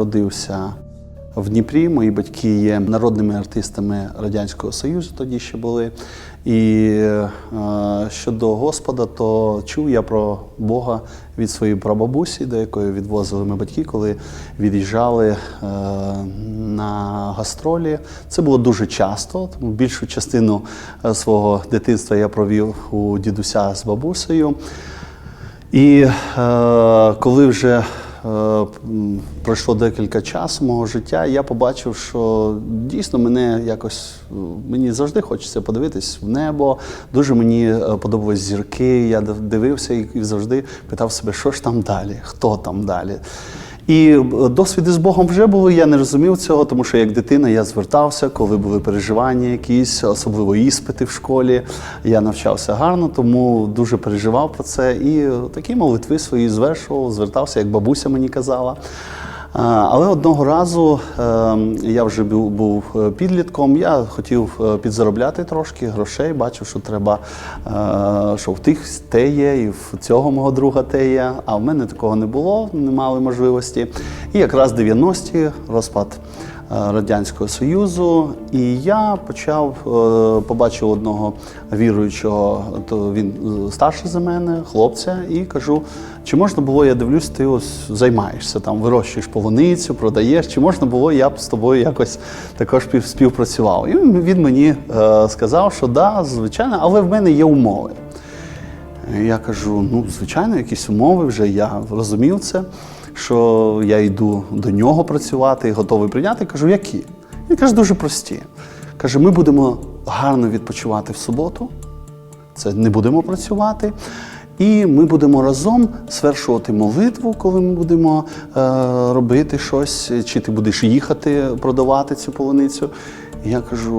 народився в Дніпрі. Мої батьки є народними артистами Радянського Союзу, тоді ще були. І е, щодо Господа, то чув я про Бога від своєї прабабусі, до якої відвозили ми батьки, коли від'їжджали е, на гастролі. Це було дуже часто, тому більшу частину е, свого дитинства я провів у дідуся з бабусею. І е, коли вже пройшло декілька часу мого життя, і я побачив, що дійсно мене якось е, мені завжди хочеться подивитись в небо. Дуже мені е, подобались зірки. Я див- дивився і завжди питав себе, що ж там далі, хто там далі. І е, досвіди з Богом вже були, я не розумів цього, тому що як дитина я звертався, коли були переживання якісь, особливо іспити в школі. Я навчався гарно, тому дуже переживав про це. І такі молитви свої звершував, звертався, як бабуся мені казала. Але одного разу е, я вже був, був е, підлітком, я хотів е, підзаробляти трошки грошей, бачив, що треба, е, що в тих те є, і в цього мого друга те є, а в мене такого не було, не мали можливості. І якраз 90-ті розпад Радянського Союзу, і я почав е, побачив одного віруючого, то він е, старший за мене, хлопця, і кажу, чи можна було, я дивлюсь, ти ось займаєшся там, вирощуєш полуницю, продаєш, чи можна було, я б з тобою якось також співпрацював. І він мені е, сказав, що да, звичайно, але в мене є умови. Я кажу: ну, звичайно, якісь умови вже я розумів це, що я йду до нього працювати, і готовий прийняти. Кажу, які? Він каже, дуже прості. Каже, ми будемо гарно відпочивати в суботу, це не будемо працювати. І ми будемо разом свершувати молитву, коли ми будемо е, робити щось, чи ти будеш їхати продавати цю полуницю. І я кажу,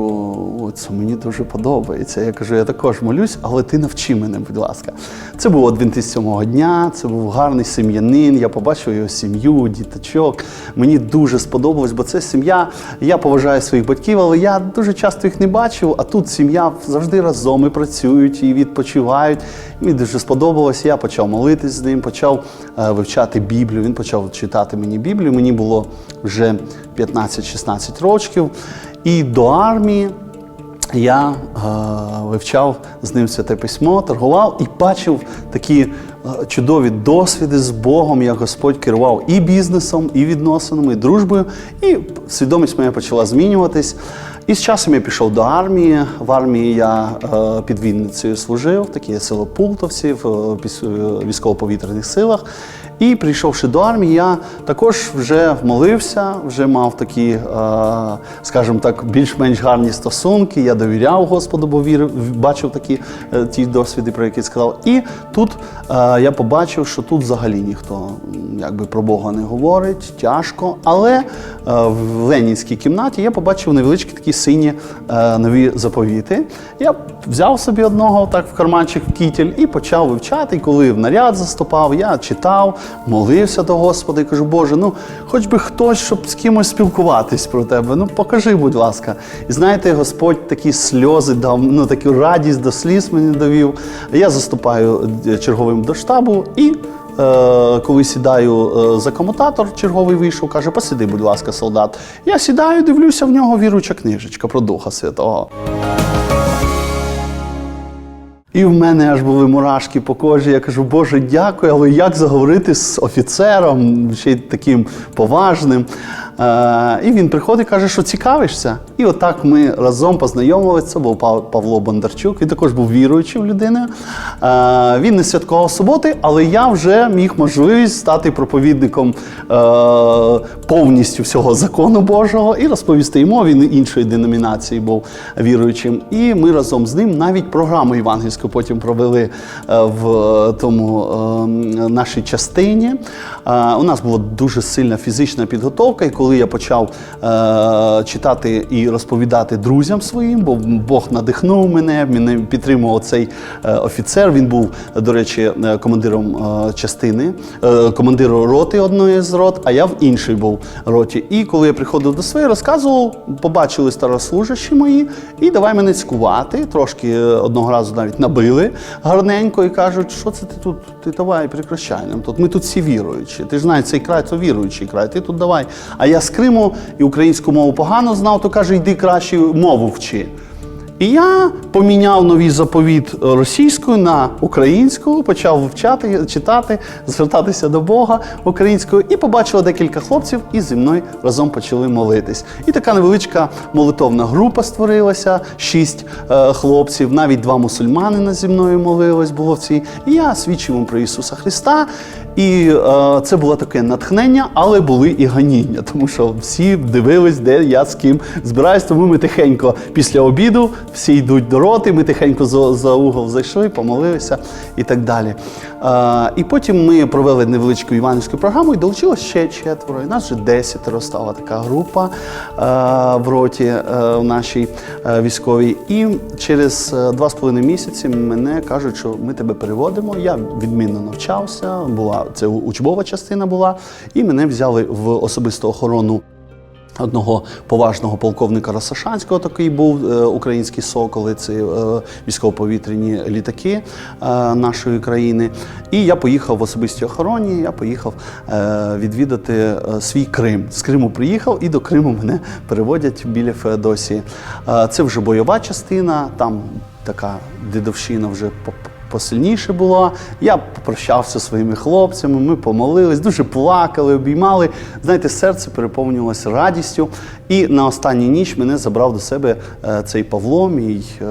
о, це мені дуже подобається. Я кажу, я також молюсь, але ти навчи мене, будь ласка. Це був адвентист сьомого дня, це був гарний сім'янин. Я побачив його сім'ю, діточок. Мені дуже сподобалось, бо це сім'я. Я поважаю своїх батьків, але я дуже часто їх не бачив. А тут сім'я завжди разом і працюють і відпочивають. Мені дуже сподобалось. Я почав молитись з ним, почав е, вивчати Біблію. Він почав читати мені Біблію. Мені було вже 15-16 років. І до армії я е, вивчав з ним святе письмо, торгував і бачив такі е, чудові досвіди з Богом, як Господь керував і бізнесом, і відносинами, і дружбою. І свідомість моя почала змінюватись. І з часом я пішов до армії. В армії я е, під Вінницею служив, таке село Пултовців, е, піс- е, військово-повітряних силах. І прийшовши до армії, я також вже молився, вже мав такі, е, скажімо так, більш-менш гарні стосунки. Я довіряв Господу, бо вірив, бачив такі е, ті досвіди, про які сказав. І тут е, я побачив, що тут взагалі ніхто якби про Бога не говорить, тяжко. Але в Ленінській кімнаті я побачив невеличкі такі сині нові заповіти. Я взяв собі одного так в карманчик в кітель і почав вивчати. Коли в наряд заступав, я читав, молився до Господа і кажу, Боже, ну хоч би хтось, щоб з кимось спілкуватись про тебе. Ну покажи, будь ласка. І знаєте, Господь такі сльози дав, ну таку радість до сліз мені довів. Я заступаю е, черговим до штабу і. Е, коли сідаю е, за комутатор, черговий вийшов, каже: посиди, будь ласка, солдат. Я сідаю, дивлюся в нього віруча книжечка про Духа Святого. І в мене аж були мурашки по кожі. Я кажу, Боже, дякую, але як заговорити з офіцером, ще й таким поважним. Е, і він приходить і каже, що цікавишся. І отак ми разом познайомилися. Був Павло Бондарчук. Він також був віруючим людиною. Е, він не святкував суботи, але я вже міг можливість стати проповідником е, повністю всього закону Божого і розповісти йому. Він іншої деномінації був віруючим. І ми разом з ним навіть програму євангельську потім провели в тому нашій частині. У нас була дуже сильна фізична підготовка, і коли коли я почав е, читати і розповідати друзям своїм, бо Бог надихнув мене, мене підтримував цей е, офіцер. Він був, до речі, е, командиром е, частини, командиром роти одної з рот, а я в іншій був роті. І коли я приходив до своєї, розказував, побачили старослужащі мої, і давай мене цькувати. Трошки одного разу навіть набили гарненько і кажуть, що це ти тут? Ти давай прекращай нам тут. Ми тут всі віруючі. Ти ж знаєш, цей край це віруючий край. Ти тут давай. А я з Криму і українську мову погано знав, то каже, йди краще мову вчи. І я поміняв новий заповіт російською на українську, почав вивчати, читати, звертатися до Бога українською, і побачила декілька хлопців, і зі мною разом почали молитись. І така невеличка молитовна група створилася, шість е, хлопців, навіть два мусульманина зі мною молились було в цій. І я свідчив про Ісуса Христа. І е, це було таке натхнення, але були і ганіння, тому що всі дивились, де я з ким збираюсь. Тому ми тихенько після обіду всі йдуть до роти, ми тихенько за, за угол зайшли, помолилися і так далі. Е, і потім ми провели невеличку іванівську програму і долучилось ще четверо. І нас вже десятеро стала така група е, в роті е, в нашій е, військовій. І через е, два з половиною місяці мене кажуть, що ми тебе переводимо. Я відмінно навчався, була це учбова частина була, і мене взяли в особисту охорону. Одного поважного полковника Росошанського такий був е, український соколи, це військово-повітряні літаки е, нашої країни. І я поїхав в особистій охороні. Я поїхав е, відвідати свій Крим. З Криму приїхав і до Криму мене переводять біля Феодосії. Це вже бойова частина, там така дедовщина вже по- посильніше була. Я попрощався зі своїми хлопцями, ми помолились, дуже плакали, обіймали. Знаєте, серце переповнювалося радістю. І на останню ніч мене забрав до себе е, цей Павло, мій е,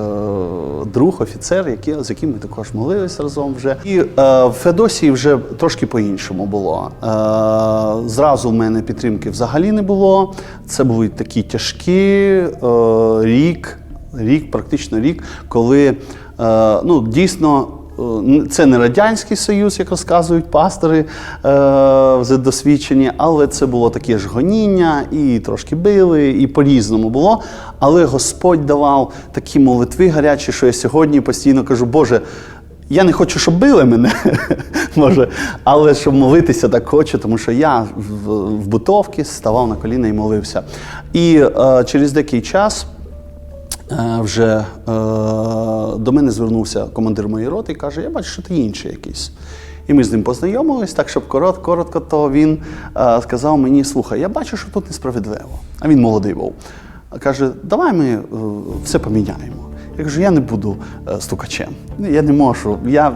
друг, офіцер, з яким ми також молились разом вже. І е, в Феодосії вже трошки по-іншому було. Зразу в мене підтримки взагалі не було. Це були такі тяжкі рік рік, практично рік, коли ну, дійсно. е, Це не Радянський Союз, як розказують пастори е, вже досвідчені, але це було таке ж гоніння, і трошки били, і по-різному було. Але Господь давав такі молитви гарячі, що я сьогодні постійно кажу, Боже, я не хочу, щоб били мене, може, але щоб молитися так хочу, тому що я в, в бутовці ставав на коліна і молився. І е, через деякий час. Е, вже е, до мене звернувся командир моєї роти і каже: Я бачу, що ти інший якийсь. І ми з ним познайомились, так щоб коротко, коротко, то він е, сказав мені: слухай, я бачу, що тут несправедливо. А він молодий був. Каже, давай ми е, все поміняємо. Я кажу, я не буду е, стукачем. Я не можу. Я,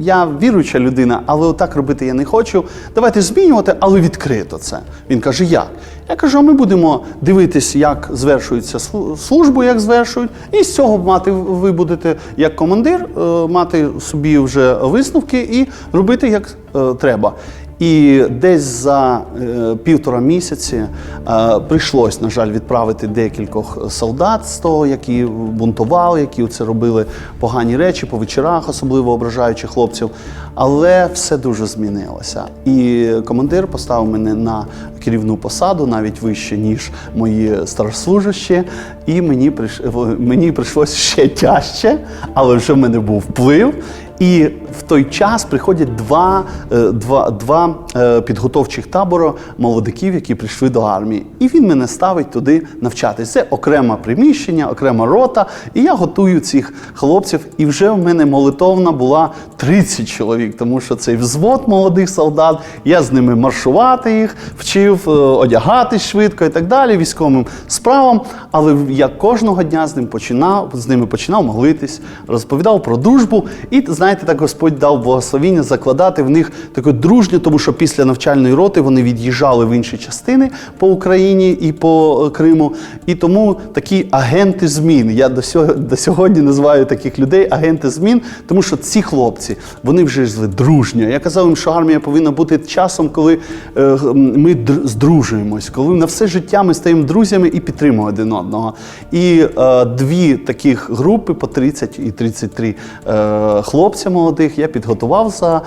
я віруюча людина, але отак робити я не хочу. Давайте змінювати, але відкрито це. Він каже, як? Я кажу, а ми будемо дивитись, як звершується службу, як звершують, і з цього мати ви будете як командир е, мати собі вже висновки і робити як е, треба. І десь за е, півтора місяці е, прийшлось, на жаль, відправити декількох солдат з того, які бунтували, які це робили погані речі по вечорах, особливо ображаючи хлопців. Але все дуже змінилося. І командир поставив мене на керівну посаду, навіть вище, ніж мої старослужащі. І мені прийш... мені прийшлось ще тяжче, але вже в мене був вплив. І в той час приходять два, е, два, два е, підготовчих табори молодиків, які прийшли до армії. І він мене ставить туди навчатись. Це окреме приміщення, окрема рота. І я готую цих хлопців. І вже в мене молитовна була 30 чоловік, тому що цей взвод молодих солдат. Я з ними маршувати їх, вчив е, одягатись швидко і так далі, військовим справам. Але я кожного дня з ним починав, з ними починав молитись, розповідав про дружбу. І знаєте, так Господь дав благословіння закладати в них таке дружнє, тому що після навчальної роти вони від'їжджали в інші частини по Україні і по е, Криму. І тому такі агенти змін. Я до до сьогодні називаю таких людей агенти змін, тому що ці хлопці вони вже жили дружньо. Я казав їм, що армія повинна бути часом, коли е, ми здружуємось, коли на все життя ми стаємо друзями і підтримуємо один одного. І е, дві таких групи по 30 і 33 е, хлопця молодих я підготував за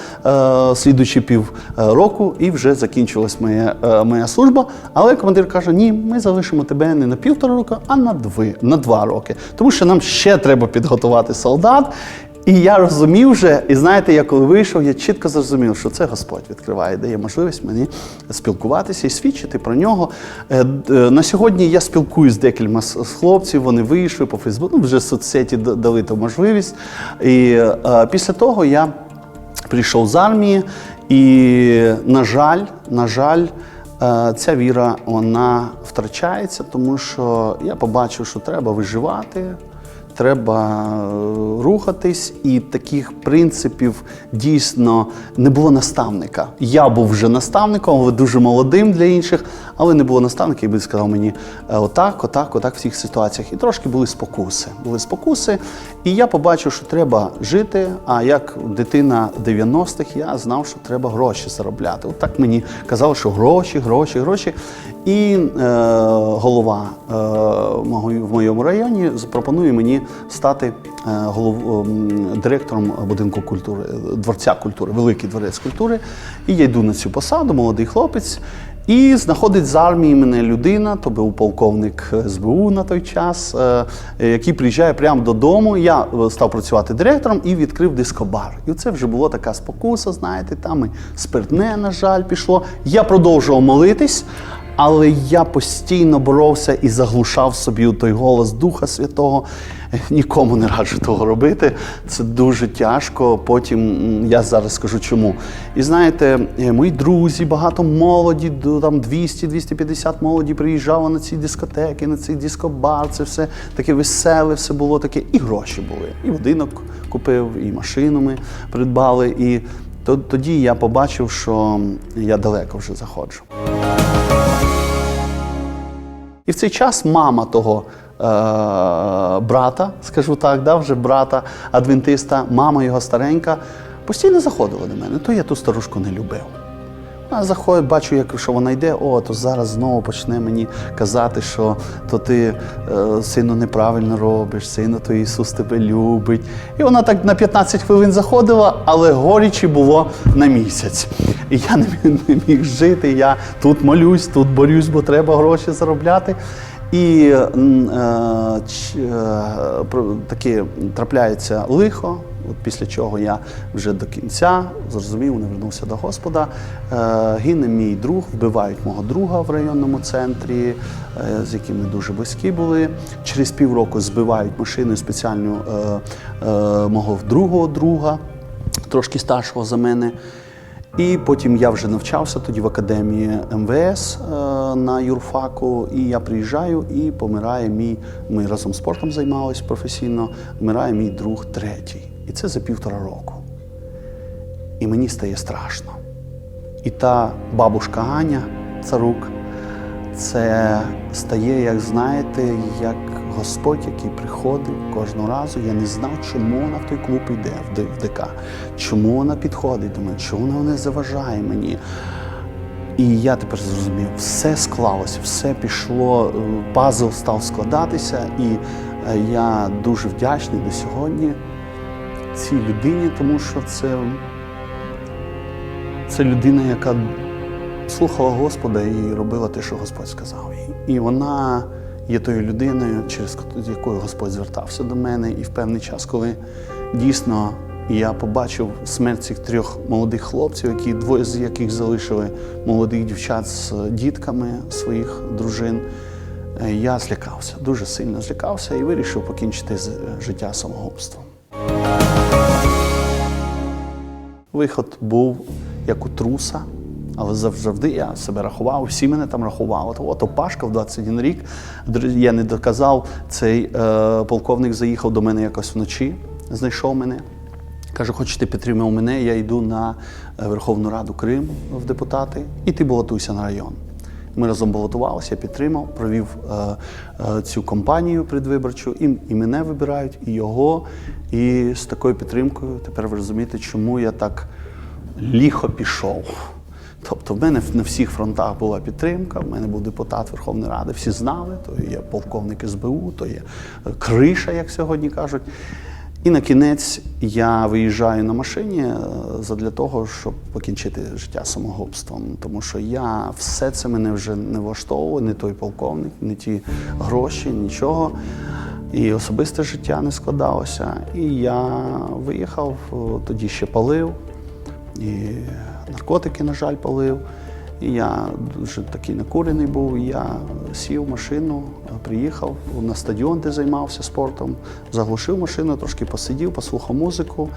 е, слідуючі пів е, року, і вже закінчилась моя, е, моя служба. Але командир каже: ні, ми залишимо тебе не на півтора року, а на дви, на два роки. Тому що нам ще треба підготувати солдат. І я розумів вже, і знаєте, я коли вийшов, я чітко зрозумів, що це Господь відкриває, дає можливість мені спілкуватися і свідчити про нього. Е, е, На сьогодні я спілкуюсь з декільма з хлопців, вони вийшли по Фейсбуку, ну, вже соцсеті дали ту можливість. І е, після того я прийшов з армії, і, на жаль, на жаль, ця віра вона втрачається, тому що я побачив, що треба виживати. Треба е, рухатись, і таких принципів дійсно не було наставника. Я був вже наставником, але дуже молодим для інших, але не було наставника, який би сказав мені е, отак, отак, отак в всіх ситуаціях. І трошки були спокуси. Були спокуси, і я побачив, що треба жити. А як дитина 90-х, я знав, що треба гроші заробляти. От так мені казали, що гроші, гроші, гроші. І е, голова е, в моєму районі запропонує мені стати е, голов, ем, директором будинку культури, е, дворця культури, великий дворець культури. І я йду на цю посаду, молодий хлопець. І знаходить з армії мене людина, то був полковник СБУ на той час, е, який приїжджає прямо додому. Я е, став працювати директором і відкрив дискобар. І це вже була така спокуса, знаєте, там і спиртне, на жаль, пішло. Я продовжував молитись. Але я постійно боровся і заглушав собі той голос Духа Святого. Нікому не раджу того робити. Це дуже тяжко. Потім я зараз скажу чому. І знаєте, е, мої друзі, багато молоді, там 200-250 молоді приїжджало на ці дискотеки, на цей дискобар. Це все таке веселе, все було таке. І гроші були. І будинок купив, і машину ми придбали. І то- тоді я побачив, що я далеко вже заходжу. І в цей час мама того е, брата, скажу так, да, вже брата адвентиста, мама його старенька, постійно заходила до мене. То я ту старушку не любив. Вона заходить, бачу, як що вона йде, о, то зараз знову почне мені казати, що то ти е, сину неправильно робиш, сину, то Ісус тебе любить. І вона так на 15 хвилин заходила, але горічі було на місяць. І я не міг, не міг жити. Я тут молюсь, тут борюсь, бо треба гроші заробляти. І е, е, таке трапляється лихо, от після чого я вже до кінця зрозумів, не вернувся до Господа. Е, гине мій друг, вбивають мого друга в районному центрі, е, з яким ми дуже близькі були. Через півроку збивають машиною спеціальну е, мого другого друга, трошки старшого за мене. І потім я вже навчався тоді в академії МВС е, на юрфаку. І я приїжджаю і помирає мій. Ми разом спортом займалися професійно. Вмирає мій друг третій. І це за півтора року. І мені стає страшно. І та бабушка Аня, царук, це стає, як знаєте, як Господь, який приходив кожного разу. Я не знав, чому вона в той клуб йде в ДК, чому вона підходить до мене, чому вона не заважає мені. І я тепер зрозумів, все склалося, все пішло, е, пазл став складатися, і е, я дуже вдячний до сьогодні цій людині, тому що це, це людина, яка слухала Господа і робила те, що Господь сказав. І вона є тою людиною, через якою Господь звертався до мене. І в певний час, коли дійсно я побачив смерть цих трьох молодих хлопців, які двоє з яких залишили молодих дівчат з дітками своїх дружин. е, Я злякався, дуже сильно злякався і вирішив покінчити з- життя самогубством. Виход був як у труса, але завжди я себе рахував, всі мене там рахували. От, от Опашка в 21 рік, я не доказав, цей е, полковник заїхав до мене якось вночі, знайшов мене. Каже, хоч ти підтримав мене, я йду на е, Верховну Раду Крим в депутати, і ти балотуйся на район. Ми разом балотувалися, підтримав, провів е, е, цю кампанію предвиборчу, і, і мене вибирають, і його. І з такою підтримкою тепер ви розумієте, чому я так ліхо пішов. Тобто в мене на всіх фронтах була підтримка, в мене був депутат Верховної Ради, всі знали, то є полковник СБУ, то є е, криша, як сьогодні кажуть. І на кінець я виїжджаю на машині е, задля того, щоб покінчити життя самогубством. Тому що я все це мене вже не влаштовує, не той полковник, не ті гроші, нічого. І особисте життя не складалося. І я виїхав, е, тоді ще палив, і наркотики, на жаль, палив. Я дуже такий накурений був. Я сів в машину, приїхав на стадіон, де займався спортом, заглушив машину, трошки посидів, послухав музику.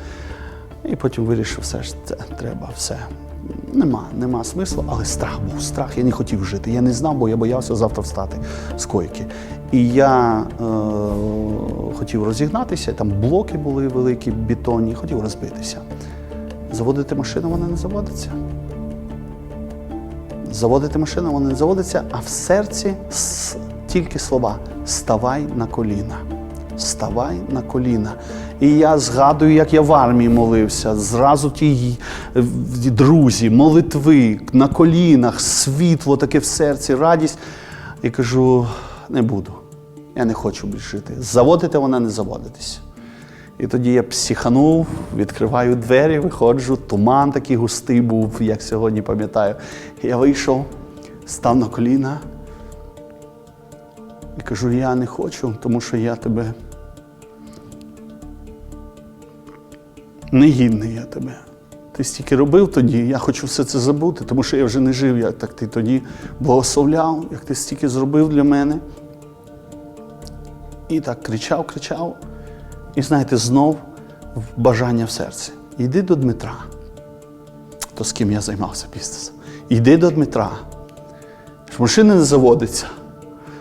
І потім вирішив, все ж це треба, все. Нема, нема смислу, але страх був. Страх. Я не хотів жити. Я не знав, бо я боявся завтра встати з койки. І я е, хотів розігнатися, там блоки були великі, бетонні, хотів розбитися. Заводити машину, вона не заводиться. Заводити машину, вона не заводиться, а в серці тільки слова Ставай на коліна. Ставай на коліна. І я згадую, як я в армії молився. Зразу ті е, друзі, молитви на колінах, світло таке в серці, радість. І кажу: не буду. Я не хочу більше жити. Заводити вона не заводитись. І тоді я психанув, відкриваю двері, виходжу, туман такий густий був, як сьогодні пам'ятаю. Я вийшов, став на коліна і кажу: я не хочу, тому що я тебе не гідний я тебе. Ти стільки робив тоді, я хочу все це забути, тому що я вже не жив, як так ти тоді благословляв, як ти стільки зробив для мене. І так кричав, кричав. І знаєте, знов бажання в серці. Йди до Дмитра, то з ким я займався бізнесом. Йди до Дмитра. Машина не заводиться.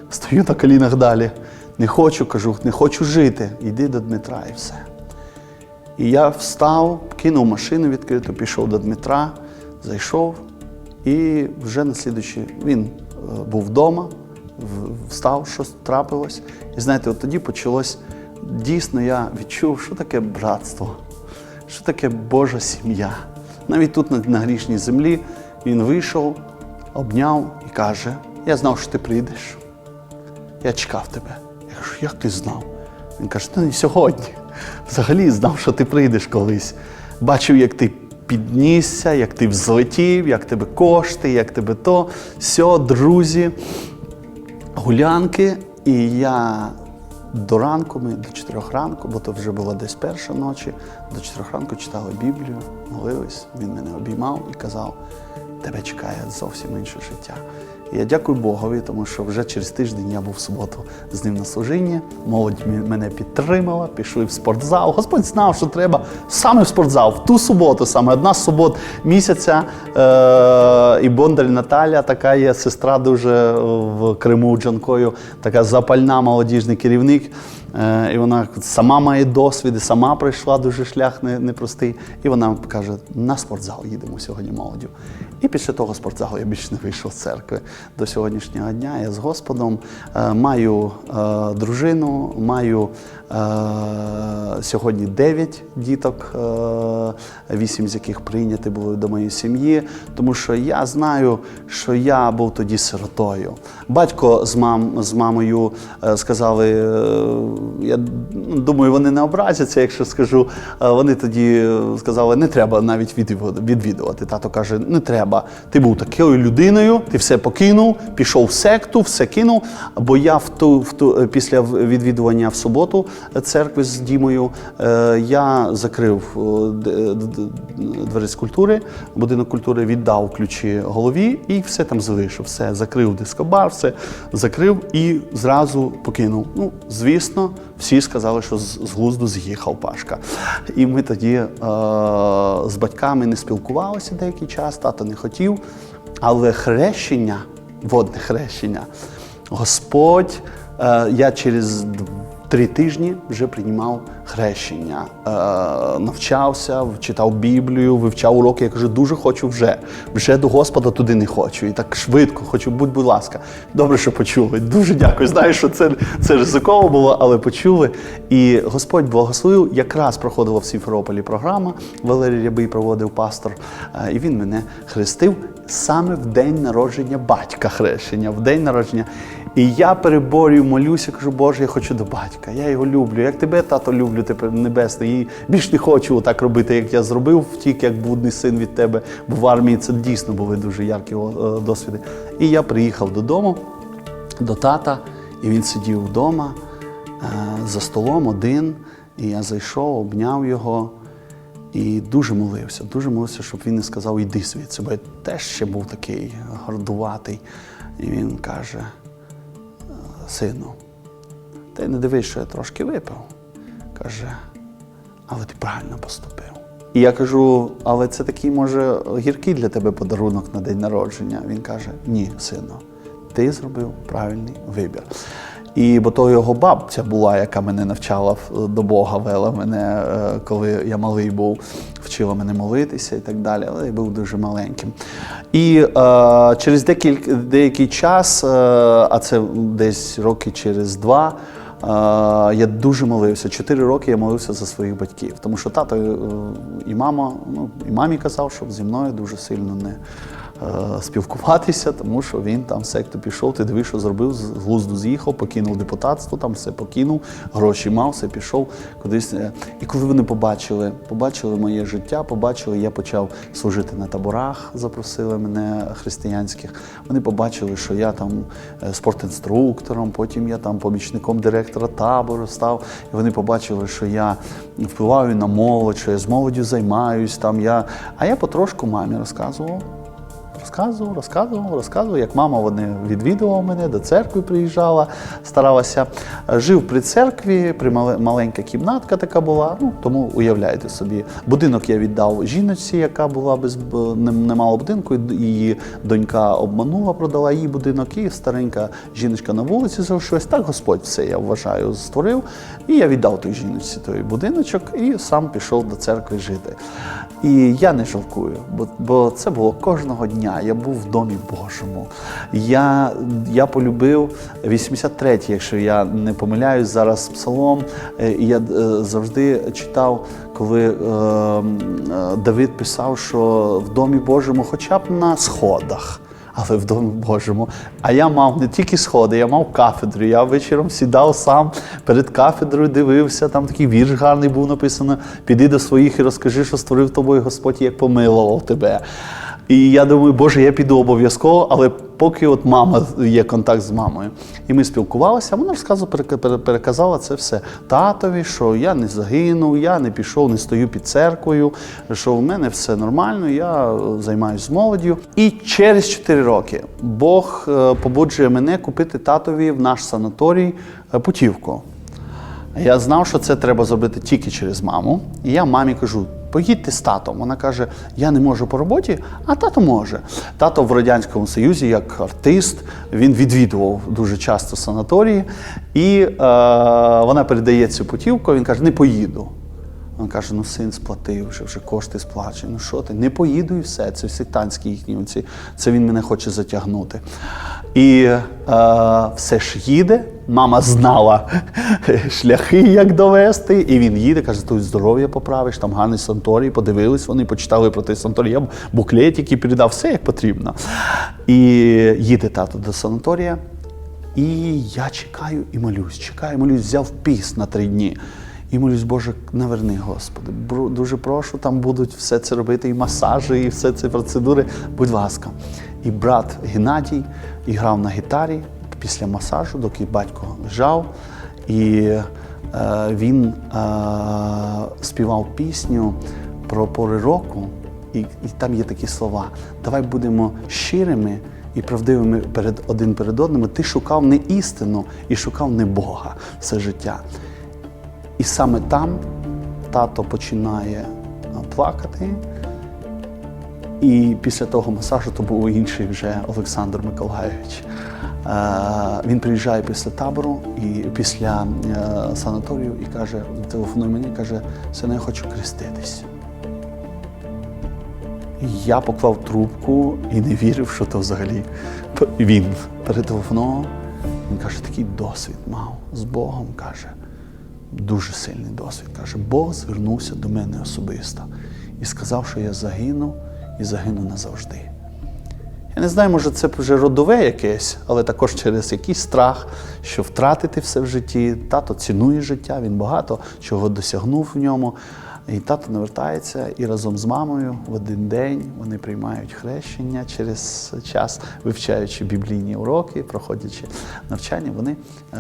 Стою на колінах далі. Не хочу, кажу, не хочу жити. Йди до Дмитра і все. І я встав, кинув машину відкриту, пішов до Дмитра, зайшов. І вже на слідуючий він е, був вдома, встав, щось трапилось. І знаєте, от тоді почалось дійсно, я відчув, що таке братство, що таке Божа сім'я. Навіть тут, на, грішній землі, він вийшов, обняв і каже: Я знав, що ти прийдеш. Я чекав тебе. Я кажу, як ти знав? Він каже, ну і сьогодні. Взагалі знав, що ти прийдеш колись. Бачив, як ти піднісся, як ти взлетів, як тебе кошти, як тебе то, сьо, друзі, гулянки. І я до ранку, ми до чотирьох ранку, бо то вже була десь перша ночі, до чотирьох ранку читали Біблію, молились. Він мене обіймав і казав: тебе чекає зовсім інше життя. Я дякую Богові, тому що вже через тиждень я був в суботу з ним на служінні. Молодь мене підтримала, пішли в спортзал. Господь знав, що треба саме в спортзал, в ту суботу, саме одна з субот місяця. Е- і Бондар Наталя, така є сестра дуже в Криму Джанкою, така запальна молодіжний керівник. Е, І вона сама має досвід, і сама пройшла дуже шлях непростий. І вона каже: на спортзал їдемо сьогодні молоддю. І після того спортзалу я більше не вийшов з церкви до сьогоднішнього дня. Я з Господом е, маю е, дружину, маю сьогодні 9 діток, е, 8 з яких прийняті були до моєї сім'ї, тому що я знаю, що я був тоді сиротою. Батько з, мам, з мамою сказали, я думаю, вони не образяться, якщо скажу. Е, Вони тоді сказали, не треба навіть відвідувати. Тато каже, не треба. Ти був такою людиною, ти все покинув, пішов в секту, все кинув. Бо я в ту, в ту е, після відвідування в суботу е, церкви з Дімою я закрив двері з культури, будинок культури віддав ключі голові і все там залишив. Все закрив дискобар, все закрив і зразу покинув. Ну, звісно, всі сказали, що з глузду з'їхав Пашка. І ми тоді е, з батьками не спілкувалися деякий час, тато не хотів. Але хрещення, водне хрещення, Господь, е, я через три тижні вже приймав хрещення, е, навчався, читав Біблію, вивчав уроки. Я кажу, дуже хочу вже. Вже до Господа туди не хочу. І так швидко хочу, будь, будь ласка. Добре, що почули. Дуже дякую. Знаю, що це, це ризиково було, але почули. І Господь благословив. Якраз проходила в Сімферополі програма. Валерій Рябий проводив пастор, е, і він мене хрестив саме в день народження батька хрещення, в день народження. І я переборюю, молюся, кажу, Боже, я хочу до батька. Я його люблю. Як тебе, тато, люблю, тепер небесний. І більш не хочу так робити, як я зробив, втік, як блудний син від тебе. Бо в армії це дійсно були дуже яркі е, досвіди. І я приїхав додому до тата, і він сидів вдома е, за столом один. І я зайшов, обняв його і дуже молився, дуже молився, щоб він не сказав іди звідси, бо я теж ще був такий гордуватий. І він каже: сину, ти не дивись, що я трошки випив. Каже, але ти правильно поступив. І я кажу, але це такий, може, гіркий для тебе подарунок на день народження. Він каже: Ні, сину, ти зробив правильний вибір. І бо то його бабця була, яка мене навчала до Бога, вела мене, е, коли я малий був, вчила мене молитися і так далі, але я був дуже маленьким. І е, через декілька, деякий час, е, а це десь роки через два, е, я дуже молився. Чотири роки я молився за своїх батьків, тому що тато е, і мама, ну, і мамі казав, щоб зі мною дуже сильно не спілкуватися, тому що він там секту пішов, ти дивиш, що зробив, з глузду з'їхав, покинув депутатство, там все покинув, гроші мав, все пішов кудись. е. І коли вони побачили, побачили моє життя, побачили, я почав служити на таборах, запросили мене християнських. Вони побачили, що я там е, спортінструктором, потім я там помічником директора табору став. І вони побачили, що я впливаю на молодь, що я з молоддю займаюсь. Там я... А я потрошку мамі розказував. Розказував, розказував, розказував, як мама вони відвідувала мене, до церкви приїжджала, старалася. Жив при церкві, при маленька кімнатка така була. Ну тому уявляєте собі, будинок я віддав жіночці, яка була без не, не мала будинку. Її донька обманула, продала їй будинок, і старенька жіночка на вулиці залишилась. Так Господь все я вважаю створив. І я віддав той жіночці той будиночок і сам пішов до церкви жити. І я не жалкую, бо, бо це було кожного дня. Я був в домі Божому. Я, я полюбив 83-й, якщо я не помиляюсь, зараз псалом. Е, я е, завжди читав, коли е, е, Давид писав, що в домі Божому, хоча б на сходах. Але в Домі Божому. А я мав не тільки сходи, я мав кафедру. Я вечором сідав сам перед кафедрою, дивився, там такий вірш гарний був написано: піди до своїх і розкажи, що створив тобою Господь, як помилував тебе. І я думаю, Боже, я піду обов'язково, але поки от мама є контакт з мамою. І ми спілкувалися, вона розказувала, перека- переказала це все татові, що я не загинув, я не пішов, не стою під церквою, що в мене все нормально, я займаюся з молоддю. І через 4 роки Бог е, побуджує мене купити татові в наш санаторій е, путівку. Я знав, що це треба зробити тільки через маму. І я мамі кажу: поїдьте з татом. Вона каже: Я не можу по роботі, а тато може. Тато в Радянському Союзі, як артист, він відвідував дуже часто санаторії, і е, вона передає цю путівку. Він каже: Не поїду. Він каже: ну син сплатив, вже, вже кошти сплачені. Ну що ти? Не поїду і все. Це сектантські їхні. Оці, це він мене хоче затягнути. І е, все ж їде. Мама знала шляхи, як довести, і він їде, каже, тут здоров'я поправиш, там гарний санаторій, подивились вони, почитали про той санаторій, я буклетики передав, все як потрібно. І їде тато до санаторія. І я чекаю і молюсь, чекаю, молюсь, взяв піс на три дні. І молюсь, Боже, наверни, Господи. Дуже прошу, там будуть все це робити, і масажі, і все це процедури. Будь ласка. І брат Геннадій і грав на гітарі після масажу, доки батько лежав. І е, він е, співав пісню про пори року, і, і там є такі слова: давай будемо щирими і правдивими перед один перед одним. Ти шукав не істину і шукав не Бога все життя. І саме там тато починає плакати. І після того масажу то був інший вже Олександр Миколайович. Е, Він приїжджає після табору і після е, санаторію і каже, телефонує мені, каже, сина, я хочу хреститись. І Я поклав трубку і не вірив, що то взагалі він перетелефонував. Він каже, такий досвід мав з Богом, каже, дуже сильний досвід. Каже, Бог звернувся до мене особисто і сказав, що я загину і загину назавжди. Я не знаю, може це вже родове якесь, але також через якийсь страх, що втратити все в житті. Тато цінує життя, він багато чого досягнув в ньому. І тато навертається і разом з мамою в один день вони приймають хрещення через час, вивчаючи біблійні уроки, проходячи навчання, вони е,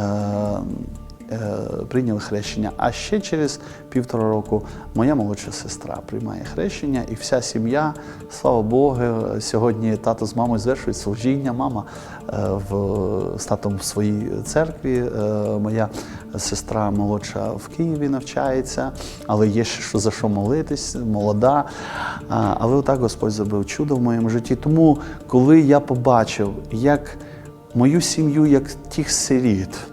прийняли хрещення. А ще через півтора року моя молодша сестра приймає хрещення, і вся сім'я, слава Богу, сьогодні тато з мамою звершують служіння. Мама е, в, з татом в своїй церкві, е, моя сестра молодша в Києві навчається, але є ще що за що молитись, молода. Але отак Господь зробив чудо в моєму житті. Тому, коли я побачив, як мою сім'ю, як тих сиріт,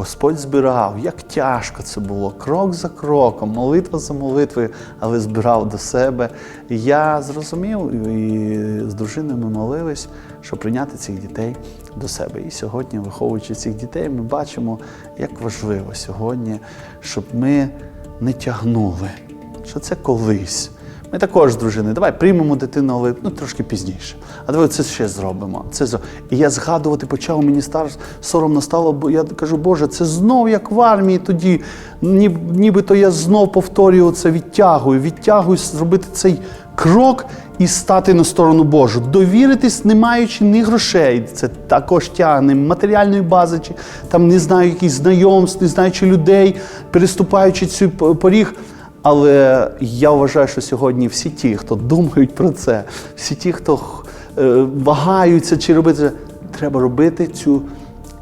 Господь збирав, як тяжко це було, крок за кроком, молитва за молитвою, але збирав до себе. І я зрозумів, і з дружиною ми молились, щоб прийняти цих дітей до себе. І сьогодні, виховуючи цих дітей, ми бачимо, як важливо сьогодні, щоб ми не тягнули, що це колись. Ми також з дружиною, давай приймемо дитину, але ну, трошки пізніше. А давай це ще зробимо. Це зро- І я згадувати почав, мені стар соромно стало, бо я кажу, Боже, це знов як в армії тоді. Ні, нібито я знов повторюю це, відтягую, відтягую зробити цей крок і стати на сторону Божу. Довіритись, не маючи ні грошей. Це також тягне матеріальної бази, чи там не знаю, якісь знайомств, не знаючи людей, переступаючи цю поріг. Але я вважаю, що сьогодні всі ті, хто думають про це, всі ті, хто е, вагаються чи робити, треба робити цю.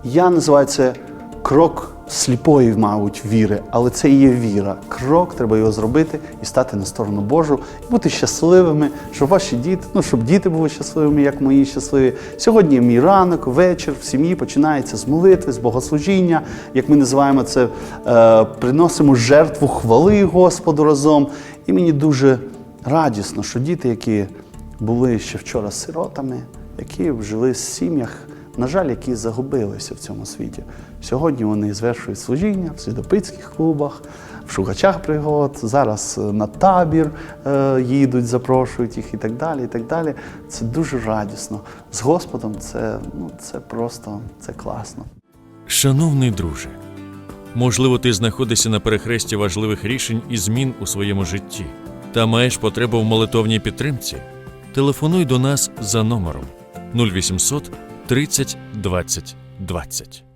Я називаю це крок сліпої, мабуть, віри, але це і є віра. Крок, треба його зробити і стати на сторону Божу, і бути щасливими, щоб ваші діти, ну щоб діти були щасливими, як мої щасливі. Сьогодні мій ранок, вечір в сім'ї починається з молитви, з богослужіння, як ми називаємо це, е, приносимо жертву хвали Господу разом. І мені дуже радісно, що діти, які були ще вчора сиротами, які жили в сім'ях, на жаль, які загубилися в цьому світі. Сьогодні вони звершують служіння в свідопитських клубах, в шукачах пригод, зараз е, на табір е, їдуть, запрошують їх і так далі. і так далі. Це дуже радісно. З Господом це, ну, це просто це класно. Шановний друже, можливо, ти знаходишся на перехресті важливих рішень і змін у своєму житті та маєш потребу в молитовній підтримці. Телефонуй до нас за номером 0800 30 20 20.